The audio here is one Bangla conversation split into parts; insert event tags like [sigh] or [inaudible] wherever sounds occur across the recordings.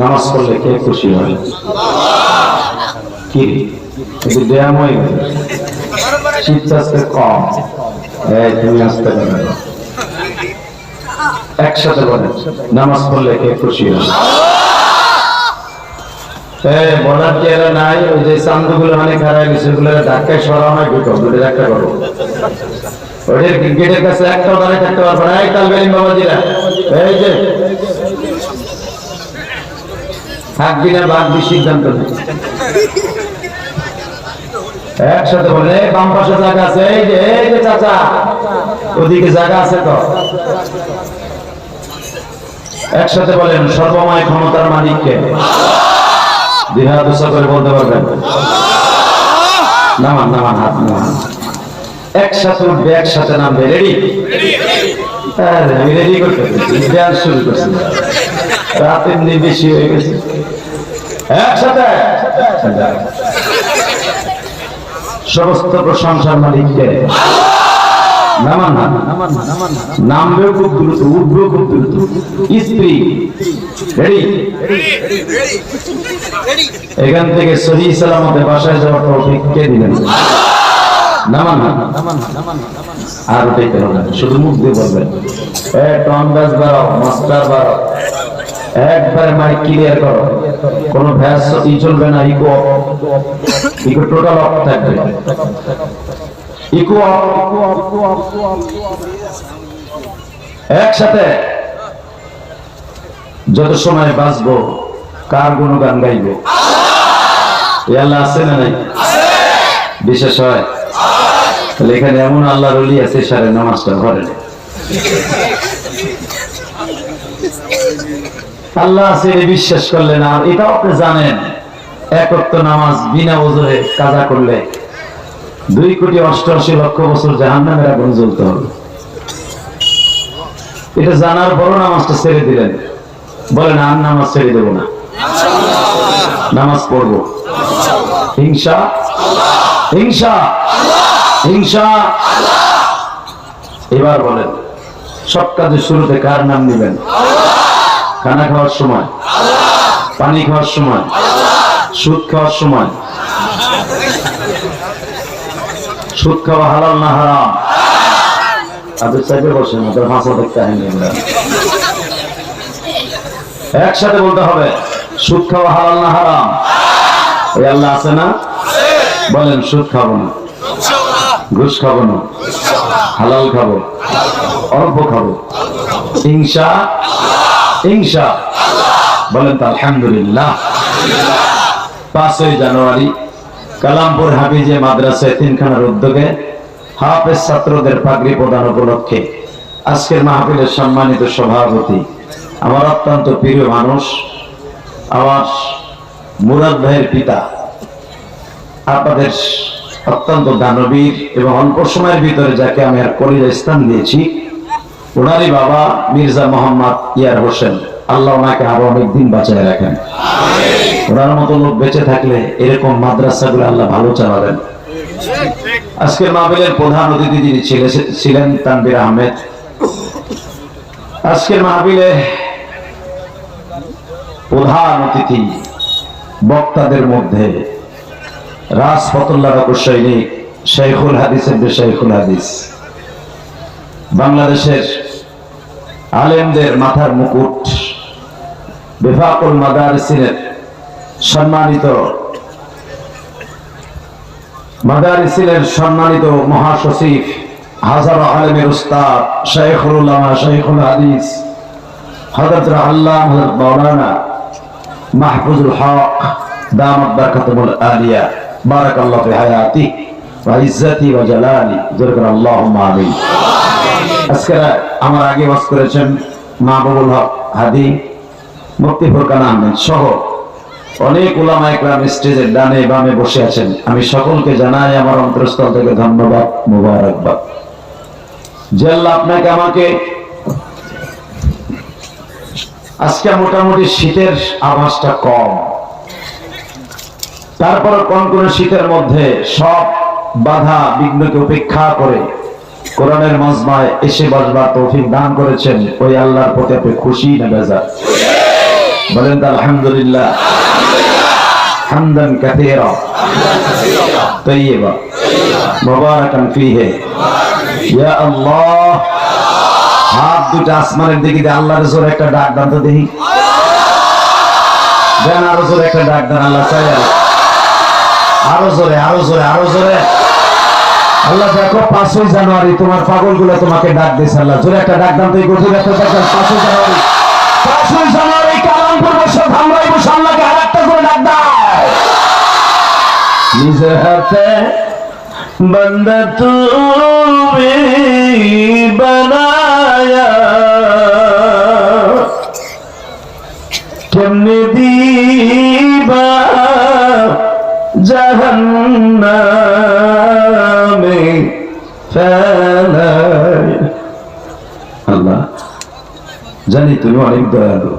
নামাজ পড়লে কে খুশি হয়? কি? একটু ব্যায়াম হয়ে কম। তুমি একসাথে নামাজ পড়লে কে খুশি হয়? এই ভলান্টিয়ার নাই? ওই যে অনেক হারাই গেছে, ওগুলো ধাক্কায় সরা হয় দুটো দুটো ধাক্কা করো। গেটের কাছে একটা থাকতে না। এই যে থাকবি না বাগবি সিদ্ধান্ত একসাথে বলে এই বাম পাশে জায়গা আছে এই যে এই যে চাচা ওদিকে জায়গা আছে তো। একসাথে বলেন সর্বময় ক্ষমতার মালিককে দিহা দুসা করে বলতে পারবেন। নামান নামান হাত নামান। একসাথে উঠবে একসাথে নামবে। রেডি আমি রেডি করতে শুরু করছি। রাত এমনি বেশি হয়ে গেছে। একসাথে। সমস্ত প্রশংসার মালিককে। না। নামবেও খুব দ্রুত, উঠবেও খুব দ্রুত। স্ত্রী এখান থেকে সহি সালামতে বাসায় যাওয়ার তৌফিক কে দিলেন? না। আর শুধু মুখ দিয়ে বলবেন। এ টন বাড়াও, মাস্টার বাড়াও। একবারে মাইক ক্লিয়ার করো। কোনো ভ্যাস ই চলবে না ইকো ইকো টোটাল অফ থাকবে। ইকো একসাথে। যত সময় বাঁচবো, কার গুণগান গাইবো? এ আল্লাহ আছে না নাই? বিশেষ হয়। তাহলে এখানে এমন আল্লাহ রলি আছে, সারে নামাজটা ঘরে। আল্লাহ আছে বিশ্বাস করলেন, আর এটাও আপনি জানেন একত্র নামাজ বিনা ওজরে কাজা করলে দুই কোটি অষ্টআশি লক্ষ বছর জাহান্নামের আগুন জ্বলতে হবে। এটা জানার বড় নামাজটা ছেড়ে দিলেন। বলেন, আর নামাজ ছেড়ে দেবো না। নামাজ পড়ব। হিংসা? হিংসা? হিংসা? এবার বলেন, সব কাজের শুরুতে কার নাম নেবেন? খানা খাওয়ার সময় পানি খাওয়ার সময় সুদ খাওয়ার সময় সুদ খাওয়া হালাল না হারাম? চাইতে দেখতে আমরা একসাথে বলতে হবে সুদ খাওয়া হালাল না হারাম? এই আল্লাহ আছে না? বলেন সুদ খাব না। ঘুষ খাব না। হালাল খাব। অল্প খাব। হিংসা হিংসা বলেন তো, আলহামদুলিল্লাহ। পাঁচই জানুয়ারি, কালামপুর হাফিজে মাদ্রাসায় তিনখানার উদ্যোগে হাফেজ ছাত্রদের পাগড়ি প্রদান উপলক্ষে আজকের মাহফিলের সম্মানিত সভাপতি, আমার অত্যন্ত প্রিয় মানুষ, আমার মুরাদ ভাইয়ের পিতা, আপনাদের অত্যন্ত দানবীর এবং অল্প সময়ের ভিতরে যাকে আমি আর কলিজা স্থান দিয়েছি ওনারই বাবা মির্জা মোহাম্মদ ইয়ার হোসেন। আল্লাহ ওনাকে আরও অনেক দিন বাঁচায় রাখেন। ওনার মতো লোক বেঁচে থাকলে এরকম মাদ্রাসাগুলো আল্লাহ ভালো চালাবেন। আজকের মাহবিলের প্রধান অতিথি যিনি ছিলেন তানবির আহমেদ। আজকের মাহবিলে প্রধান অতিথি বক্তাদের মধ্যে রাজফতুল্লাহ সৈনিক শেখুল হাদিসের এমনি শেখুল হাদিস। বাংলাদেশের আলেমদের মাথার মুকুট বেফাকুল মাদারিসিনের সম্মানিত মাদারিসিনের সম্মানিত মহাসচিব হাজার আলেমের উস্তাদ শেখুল শেখুল হাদিস হজরত আল্লাহ মৌলানা মাহফুজুল হক দামত বারকাতুল আলিয়া। বারাকাল্লাহু হায়াতি ওয়া ইজ্জতি ওয়া জালালি। আজকে আমার আগে ওয়াজ করেছেন মাহবুবুল হক, হাদি মুফতি ফুরকান আহমেদ সহ অনেক উলামা একরাম স্টেজের ডানে বামে বসে আছেন। আমি সকলকে জানাই আমার অন্তরস্থল থেকে ধন্যবাদ, মুবারকবাদ। আল্লাহ আপনাকে আমাকে আজকে মোটামুটি শীতের আভাসটা কম। তারপর কোন কোন শীতের মধ্যে সব বাধা বিঘ্নকে উপেক্ষা করে কোরআনের মজমায় এসে বসবার তৌফিক দান করেছেন, ওই আল্লাহর প্রতি আপনি খুশি না বেজা বলেন তো আলহামদুলিল্লাহ। হামদান কাথীরা। তাইয়্যিবা। মুবারাকান ফীহি। ইয়া আল্লাহ। হাত দুটো আসমানের দিকে দিয়ে আল্লাহর জোরে একটা ডাক দান তো দেখি। দেন আরও জোরে একটা ডাক দান, আল্লাহ চাই আরও জোরে আরও জোরে আরও জোরে। আল্লাহ দেখো, পাঁচই জানুয়ারি তোমার পাগলগুলো তোমাকে ডাক দিয়েছে আল্লাহ। জোরে একটা ডাক দান তো এই গভীর একটা পাঁচই জানুয়ারি। পাঁচই জানুয়ারি, কালামপুর বসে ধামরাই বসে আল্লাহকে করে ডাক দেয় নিজের হাতে বন্দা তুমি বানায়া, কেমনে দিবা জাহান্নামে? ফেলায় আল্লাহ জানি তুমি অনেক দয়ালু।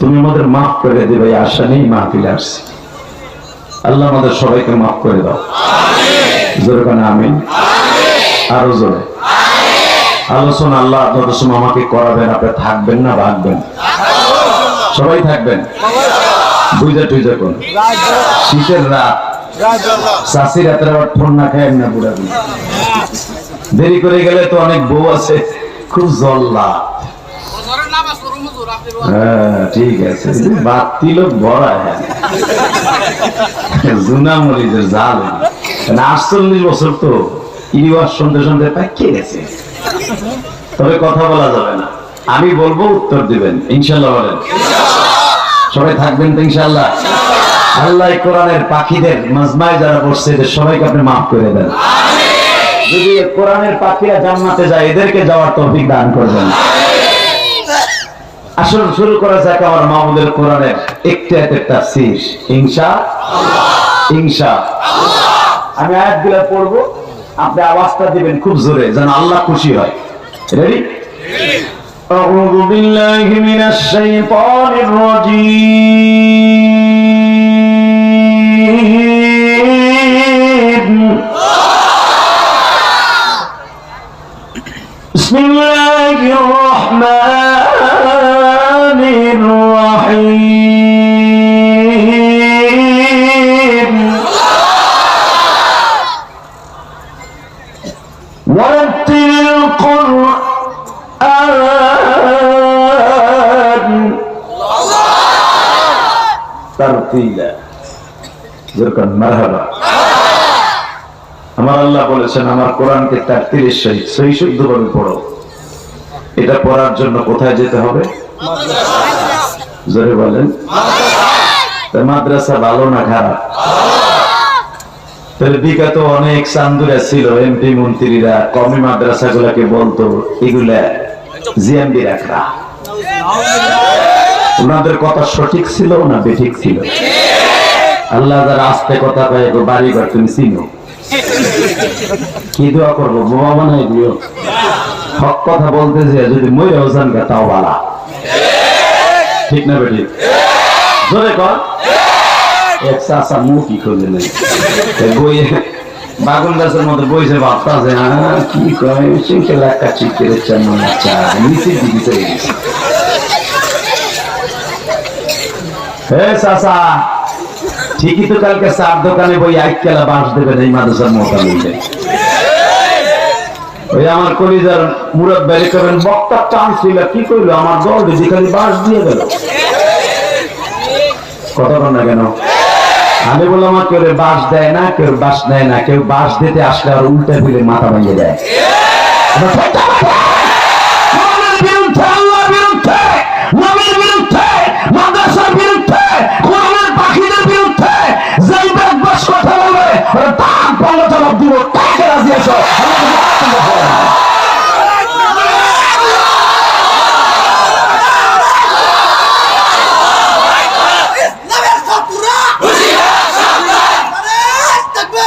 তুমি আমাদের মাফ করে দেবে আশা নেই মাহফিলে আসছি। আল্লাহ আমাদের সবাইকে মাফ করে দাও। জোরে কানে আমিন। আরও জোরে। আলোচনা আল্লাহ আপনাদের সময় আমাকে করাবেন আপনি থাকবেন না ভাগবেন। সবাই থাকবেন? বুঝে টুইজে কোন শীতের রাত চাষি রাতের আবার ঠন্ডা খায় না বুড়া দেরি করে গেলে তো অনেক বউ আছে, খুব জল্লা। হ্যাঁ হ্যাঁ। মানে তবে কথা বলা যাবে না। আমি বলব উত্তর দিবেন, ইনশাল্লাহ বলেন। সবাই থাকবেন তো ইনশাল্লাহ? আল্লাহ কোরআনের পাখিদের মাজমায় যারা বসছে এদের সবাইকে আপনি মাফ করে দেন যদি এ কোরআনের পাখিরা জান্নাতে যায় এদেরকে যাওয়ার তৌফিক দান করবেন আসল শুরু করা যাক আমার মাহমুদের কোরআনের একটু একটা তাফসীর ইনশা ইনশা আমি আয়াতগুলো পড়বো আপনি আওয়াজটা দিবেন খুব জোরে যেন আল্লাহ খুশি হয় রেডি أعوذ بالله من الشيطان الرجيم الرحمن الرحيم ورتل القرآن ترتيلا যেরকম মারহাবা আমার আল্লাহ বলেছেন আমার কোরআনকে তার তিরিশ সহিত সহি শুদ্ধ ভাবে পড়ো এটা পড়ার জন্য কোথায় যেতে হবে? জোরে বলেন। মাদ্রাসা। ভালো না খারাপ? তাহলে বিগত অনেক চান্দুরা ছিল এমপি মন্ত্রীরা কমি মাদ্রাসা গুলাকে বলতো এগুলা জিএমবি রাখরা ওনাদের কথা সঠিক ছিল না বেঠিক ছিল? আল্লাহ যারা আস্তে কথা কয়ে বাড়ি ঘর তুমি চিনো? [laughs] কি দোয়া করব? বোমা বানাই দিও। হক কথা বলতে যে যদি মরে ওজান গা, তাও বালা। ঠিক না বেটি? জোরে কর। এক চাষা কি করলে নেই? বইয়ে বাগুন মধ্যে বইছে ভাবতা যে হ্যাঁ কি কয়? চিনকে লাক্কা চিনকে রেখে মনে চা হে ঠিকই তো কালকে চার দোকানে বই এক বাঁশ দেবেন এই মাদ্রাসার মোতাবেক ওই আমার কলিজার মুরাদ বেরি করেন, বক্তার চান্স ছিল, কি করল আমার দল খালি বাঁশ দিয়ে গেল। বল না কেন? আমি বললাম আমার কেউ বাঁশ দেয় না, কেউ বাঁশ দেয় না, কেউ বাঁশ দিতে আসলে আর উল্টে ফিরে মাথা ভেঙে দেয়। কথা। নামের ছাত্ররা আরে থাকবে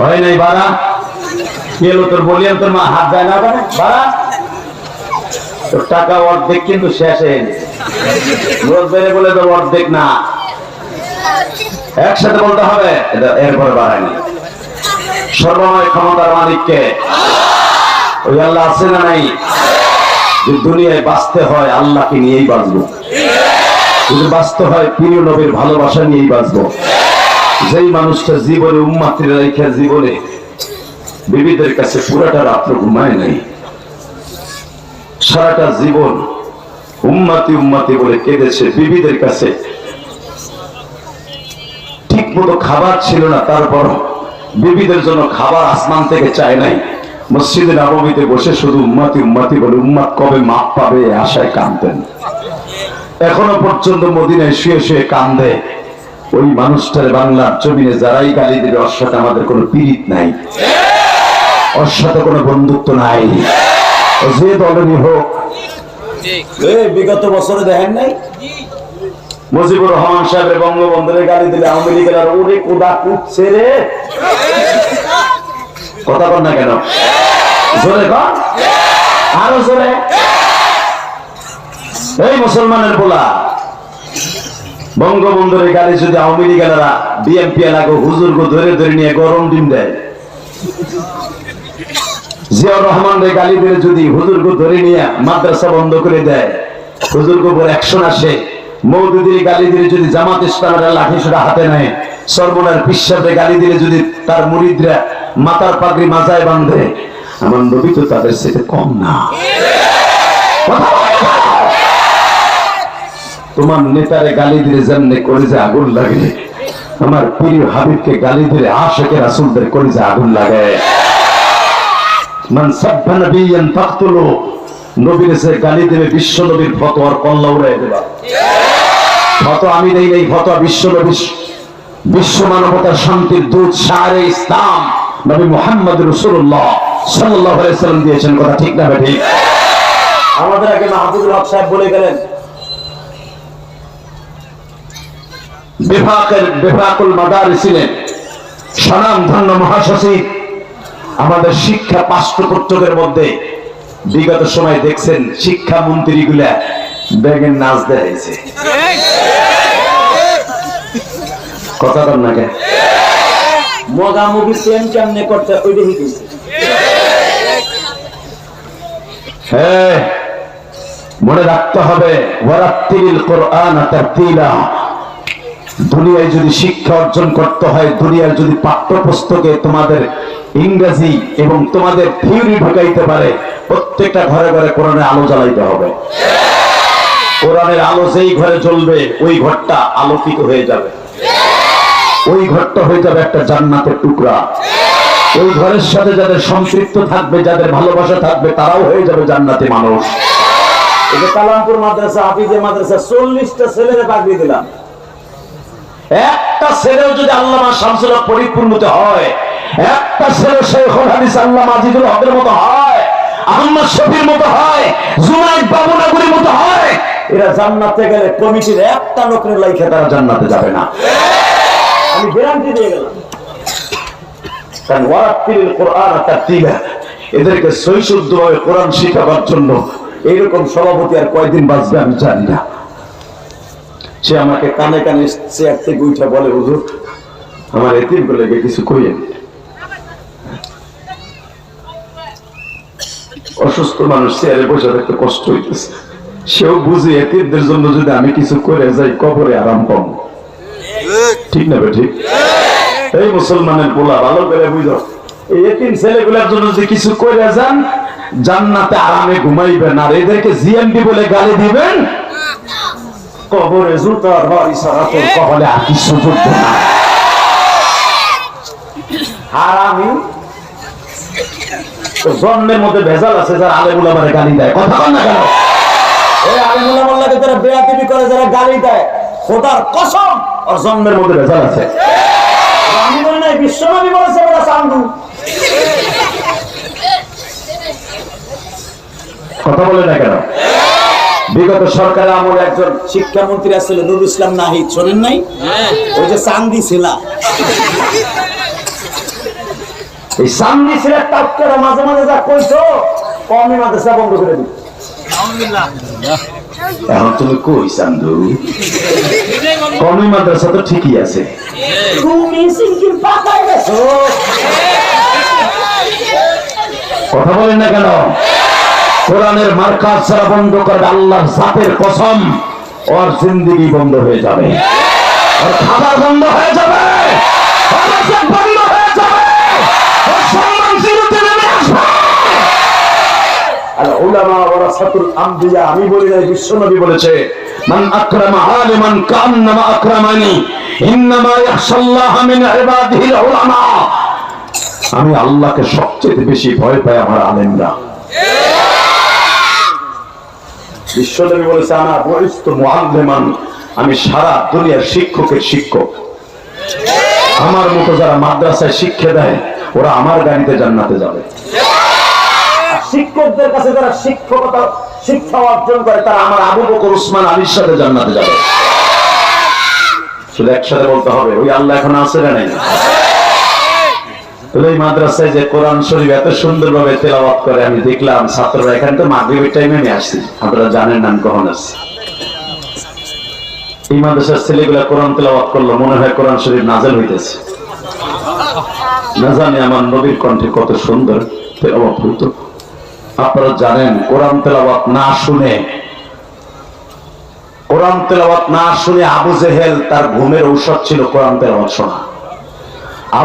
হয় নাই, বাড়া? কি তোর বলিয়াম তোর মা হাত দেয় না, বাড়া? তোর টাকা অর্ধেক কিন্তু শেষ হয়ে বেড়ে বলে তোর অর্ধেক না। একসাথে বলতে হবে এরপরে বাড়ায়নি। সর্বময় ক্ষমতার মালিককে। ওই আল্লাহ আছে না নাই? যে দুনিয়ায় বাঁচতে হয়, আল্লাহকে নিয়েই বাঁচবো। যদি বাঁচতে হয় প্রিয় নবীর ভালোবাসা নিয়েই বাঁচবো। যেই মানুষটা জীবনে উম্মাতির রেখে জীবনে বিবিদের কাছে পুরাটা রাত্র ঘুমায় নাই। সারাটা জীবন উম্মাতি উম্মাতি বলে কেঁদেছে বিবিদের কাছে। ঠিক মতো খাবার ছিল না তারপর বিবিদের জন্য খাবার আসমান থেকে চায় নাই। মসজিদে নবমীতে বসে শুধু উম্মাতি উম্মাতি বলে, উম্মাত কবে মাপ পাবে? আশায় কাঁদতেন। এখনও পর্যন্ত মদিনায় শুয়ে শুয়ে কান্দে। ওই মানুষটার বাংলার জমিনে যারাই গালি দেবে ওর সাথে আমাদের কোনো পীড়িত নাই। ওর সাথে কোনো বন্ধুত্ব নাই। যে দলেরই হোক। বিগত বছরে দেখেন নাই? মুজিবুর রহমান সাহেবের বঙ্গবন্ধুরে গালি দিলে আওয়ামী লীগের আর ওরে কোদা কুটছে রে? কথা বল না কেন? জোরে কর আরও জোরে। এই মুসলমানের বলা বঙ্গবন্ধুরে গালি যদি আওয়ামী লীগেরা বিএনপি এলাকা হুজুরকে ধরে ধরে নিয়ে গরম ডিম দেয়। জিয়াউর রহমান রে গালি দিলে যদি হুজুরকে ধরে নিয়ে মাদ্রাসা বন্ধ করে দেয়, হুজুরকে উপর অ্যাকশন আসে। মৌদুদির গালি দিলে যদি জামাত ইসলামের লাঠি সোটা হাতে নেয় সর্বনার পিসাবে গালি দিলে যদি তার মুরিদরা মাতার পাগড়ি মাজায় বাঁধে, আমার নবী তো তাদের সেটা কম না। কথা। তোমার নেতারে গালি দিলে যেমনি করে যে আগুন লাগে, আমার প্রিয় হাবিবকে গালি দিলে আশেকে রাসুলদের করে যে আগুন লাগে। মান সাব্বা নবিয়ান ফাকতুলু নবীর সে গালি দেবে বিশ্ব নবীর ফতোয়ার কল্লা উড়াই দেবা। ফতো আমি দেই নাই, ফতোয়া বিশ্ব নবী বিশ্ব মানবতার শান্তির দূত সারে ইসলাম, নবী মুহাম্মদ রাসূলুল্লাহ সাল্লাল্লাহু আলাইহি দিয়েছেন, কথা ঠিক না ঠিক আমাদের আগে মাহবুবুল হক সাহেব বলে গেলেন বিভাগের বিভাগুল মাদারি ছিলেন সনাম ধন্য মহাসচিব আমাদের শিক্ষা পাঠ্যপুস্তকের মধ্যে বিগত সময় দেখছেন শিক্ষা মন্ত্রী গুলা ব্যাগের নাচ দেখাইছে। কথা বল না কেন? কেমনে করতে হ্যাঁ মনে রাখতে হবে ওয়ারাত্তিল কোরআন তারতিলা দুনিয়ায় যদি শিক্ষা অর্জন করতে হয়, দুনিয়ার যদি পাঠ্যপুস্তকে তোমাদের ইংরেজি এবং তোমাদের থিওরি ঢুকাইতে পারে, প্রত্যেকটা ঘরে ঘরে কোরআনের আলো জ্বালাইতে হবে। কোরআনের আলো যেই ঘরে জ্বলবে, ওই ঘরটা আলোকিত হয়ে যাবে। ওই ঘরটা হয়ে যাবে একটা জান্নাতের টুকরা। ওই ঘরের সাথে যাদের সম্পৃক্ত থাকবে, যাদের ভালোবাসা থাকবে, তারাও হয়ে যাবে জান্নাতি মানুষ। কালামপুর মাদ্রাসা হাফিজে মাদ্রাসা, চল্লিশটা ছেলেরে পাঠিয়ে দিলাম। একটা ছেলেও যদি আল্লামা শামসুল হক পরিপূর্ণতে হয়, একটা ছেলে শেখুল হাদিস আল্লাহ আজিদুল হকের মতো হয় আহমদ শফির মতো হয়, জুনাইদ বাবুনাগুরির মতো হয়, এরা জান্নাতে গেলে কমিটির একটা লোকের লাইখে তারা জান্নাতে যাবে না। আমি গ্যারান্টি দিয়ে গেলাম। কারণ ওয়ারাত্তিল কোরআন তারতিলা এদেরকে সৈশুদ্ধভাবে কোরআন শিখাবার জন্য এইরকম সভাপতি আর কয়দিন বাঁচবে আমি জানি না। সে আমাকে কানে কানে চেয়ার থেকে উঠে বলে, হুজুর, আমার এতিম বলে কিছু কইেন অসুস্থ মানুষ চেয়ারে বসে থাকতে কষ্ট হইতেছে। সেও বুঝে এতিমদের জন্য যদি আমি কিছু করে যাই, কবরে আরাম পাবো। ঠিক না ঠিক? এই মুসলমানের পোলা, ভালো করে বুঝো। এই এতিম ছেলেগুলোর জন্য যদি কিছু করে যান, জান্নাতে আরামে ঘুমাইবেন। আর এদেরকে জিএমপি বলে গালি দিবেন? কবরে জুতার বাড়ি সারা তোর কপালে আর কিছু জুটবে না। হারামি তো জন্মের মধ্যে ভেজাল আছে যারা আলেমুল আমার গালি দেয়। কথা বল না কেন? এই আলেমুল মোল্লাকে যারা বেয়াতিবি করে যারা গালি দেয়। খোদার কসম আর জন্মের মধ্যে ভেজাল আছে। আমি বলি নাই বিশ্বনবী বলেছে চান্দু কথা বলে না কেন? বিগত সরকারের আমলে একজন শিক্ষামন্ত্রী আসছিল নুরুল ইসলাম নাহিদ। শোনেন নাই? ওই যে চান্দি ছিল। এই সামনে ছিল টাক্কারা মাঝে মাঝে যা কইছো কমই মাদ্রাসা বন্ধ করে দিই এখন তুমি কই চান্দু? কমই মাদ্রাসা তো ঠিকই আছে। তুমি সিঙ্কির পাকায় গেছো। কথা বলেন না কেন? কোরআনের মার্কাজ ছাড়া বন্ধ করবে আল্লাহর জাতের কসম, ওর জিন্দিগি বন্ধ হয়ে যাবে। ওর খাবার বন্ধ হয়ে যাবে। আর আমি বলেছে আমি আল্লাহকে সবচেয়ে বেশি ভয় পাই আমার আলেমরা। বিশ্বনবী বলেছে মুআল্লিমান, আমি সারা দুনিয়ার শিক্ষকের শিক্ষক। আমার মতো যারা মাদ্রাসায় দেয়, ওরা আমার গাড়িতে জান্নাতে যাবে। শিক্ষকদের কাছে যারা শিক্ষকতা, শিক্ষা অর্জন করে, তারা আমার আবু বকর, উসমান আলীর সাথে জান্নাতে যাবে। শুধু একসাথে বলতে হবে, ওই আল্লাহ এখন আছে না নাই? এই মাদ্রাসায় যে কোরআন শরীফ এত করে, আমি দেখলাম ছাত্ররা টাইমে আসছি। আপনারা জানেন না আমি কখন এই মাদ্রাসার ছেলেগুলা কোরআন তেলাওয়াত করল, মনে হয় কোরআন শরীফ নাজেল হইতেছে। না কত সুন্দর আপনারা জানেন, কোরআন তেলাওয়াত না শুনে, কোরআন তেলাওয়াত না শুনে আবু জেহেল তার ঘুমের ঔষধ ছিল কোরআন তেলাওয়াত শোনা।